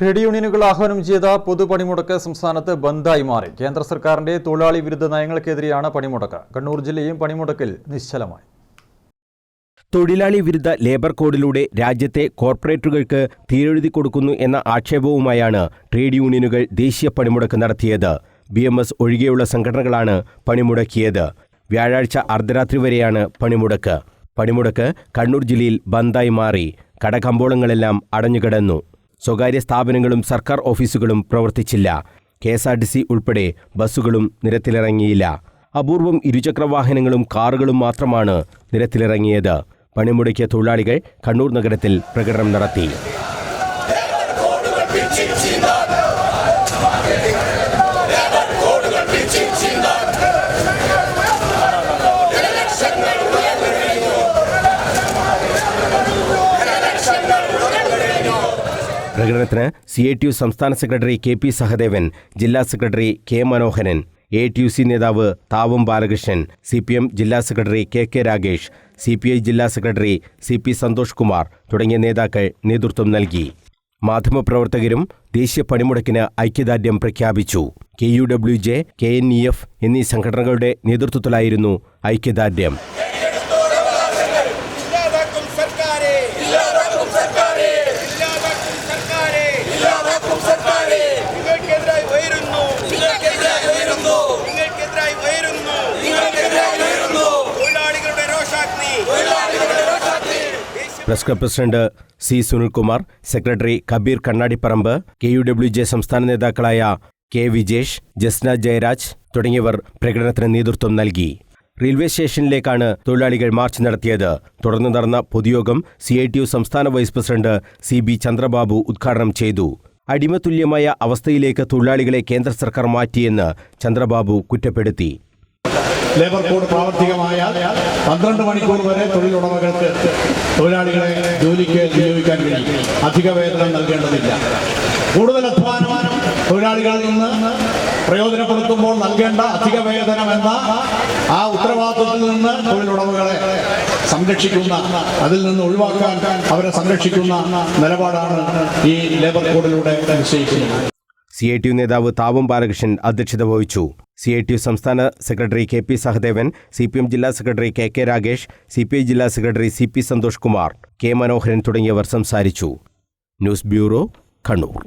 Trade യൂണിയനുകൾ ആഹ്വാനം ചെയ്ത പൊതുപണിമുടക്ക് സംസ്ഥാനത്ത് ബന്ദായി മാറി. കേന്ദ്ര സർക്കാരിന്റെ തൊഴിലാളി വിരുദ്ധ നയങ്ങൾക്കെതിരെയാണ് പണിമുടക്ക്. കണ്ണൂർ ജില്ലയും പണിമുടക്കിൽ നിശ്ചലമായി. തൊഴിലാളി വിരുദ്ധ ലേബർ കോഡിലൂടെ രാജ്യത്തെ കോർപ്പറേറ്റുകൾക്ക് തീരെഴുതി കൊടുക്കുന്നു എന്ന ആക്ഷേപവുമായാണ് ട്രേഡ് യൂണിയനുകൾ ദേശീയ പണിമുടക്ക് നടത്തിയത്. ബി എം എസ് ഒഴികെയുള്ള സംഘടനകളാണ് പണിമുടക്കിയത്. വ്യാഴാഴ്ച അർദ്ധരാത്രി വരെയാണ് പണിമുടക്ക്. പണിമുടക്ക് കണ്ണൂർ ജില്ലയിൽ ബന്ദായി മാറി. കടകമ്പോളങ്ങളെല്ലാം അടഞ്ഞുകിടന്നു. സ്വകാര്യ സ്ഥാപനങ്ങളും സർക്കാർ ഓഫീസുകളും പ്രവർത്തിച്ചില്ല. K S R T C ഉൾപ്പെടെ ബസ്സുകളും നിരത്തിലിറങ്ങിയില്ല. അപൂർവം ഇരുചക്രവാഹനങ്ങളും കാറുകളും മാത്രമാണ് നിരത്തിലിറങ്ങിയത്. പണിമുടക്കിയ തൊഴിലാളികൾ കണ്ണൂർ നഗരത്തിൽ പ്രകടനം നടത്തി. പ്രകടനത്തിന് സി ഐ ടി യു സംസ്ഥാന സെക്രട്ടറി കെ പി സഹദേവൻ ജില്ലാ secretary K Manoharan A T U C നേതാവ് താവും ബാലകൃഷ്ണൻ സി പി എം ജില്ലാ secretary K K Ragesh C P I ജില്ലാ secretary C P Santhosh Kumar തുടങ്ങിയ നേതാക്കൾ നേതൃത്വം നൽകി. മാധ്യമപ്രവർത്തകരും ദേശീയ പണിമുടക്കിന് ഐക്യദാർഢ്യം പ്രഖ്യാപിച്ചു. K U W J K N E F എന്നീ സംഘടനകളുടെ നേതൃത്വത്തിലായിരുന്നു ഐക്യദാർഢ്യം. Press club president C Sunilkumar secretary Kabeer Kannadiparamba K U W J സംസ്ഥാന നേതാക്കളായ കെ വിജേഷ് ജസ്ന ജയരാജ് തുടങ്ങിയവർ പ്രകടനത്തിന് നേതൃത്വം നൽകി. റെയിൽവേ സ്റ്റേഷനിലേക്കാണ് തൊഴിലാളികൾ മാർച്ച് നടത്തിയത്. തുടർന്ന് നടന്ന പൊതുയോഗം സി ഐ ടി യു സംസ്ഥാന vice president C B Chandrababu ഉദ്ഘാടനം ചെയ്തു. അടിമതുല്യമായ അവസ്ഥയിലേക്ക് തൊഴിലാളികളെ കേന്ദ്ര സർക്കാർ മാറ്റിയെന്ന് ചന്ദ്രബാബു കുറ്റപ്പെടുത്തി. ലേബർ കോഡ് പ്രാവർത്തികമായാൽ പന്ത്രണ്ട് മണിക്കൂർ വരെ തൊഴിലുടമകൾക്ക് തൊഴിലാളികളെ ജോലിക്ക് നിയോഗിക്കാൻ കഴിയും. അധിക വേതനം നൽകേണ്ടതില്ല. കൂടുതൽ അധ്വാനം തൊഴിലാളികളിൽ നിന്ന് പ്രയോജനപ്പെടുത്തുമ്പോൾ നൽകേണ്ട അധിക വേതനം എന്ന ആ ഉത്തരവാദിത്വത്തിൽ നിന്ന് തൊഴിലുടമകളെ സംരക്ഷിക്കുന്ന അതിൽ നിന്ന് ഒഴിവാക്കാൻ അവരെ സംരക്ഷിക്കുന്ന നിലപാടാണ് ഈ ലേബർ കോഡിലൂടെ നിശ്ചയിക്കുന്നത്. സി ഐ ടി യു നേതാവ് താവും ബാലകൃഷ്ണൻ അധ്യക്ഷത വഹിച്ചു. സി ഐ ടി യു സംസ്ഥാന secretary K P Sahadevan C P M ജില്ലാ secretary K K Ragesh C P I ജില്ലാ secretary C P Santhosh Kumar K Manoharan തുടങ്ങിയവർ സംസാരിച്ചു. News bureau Kannur.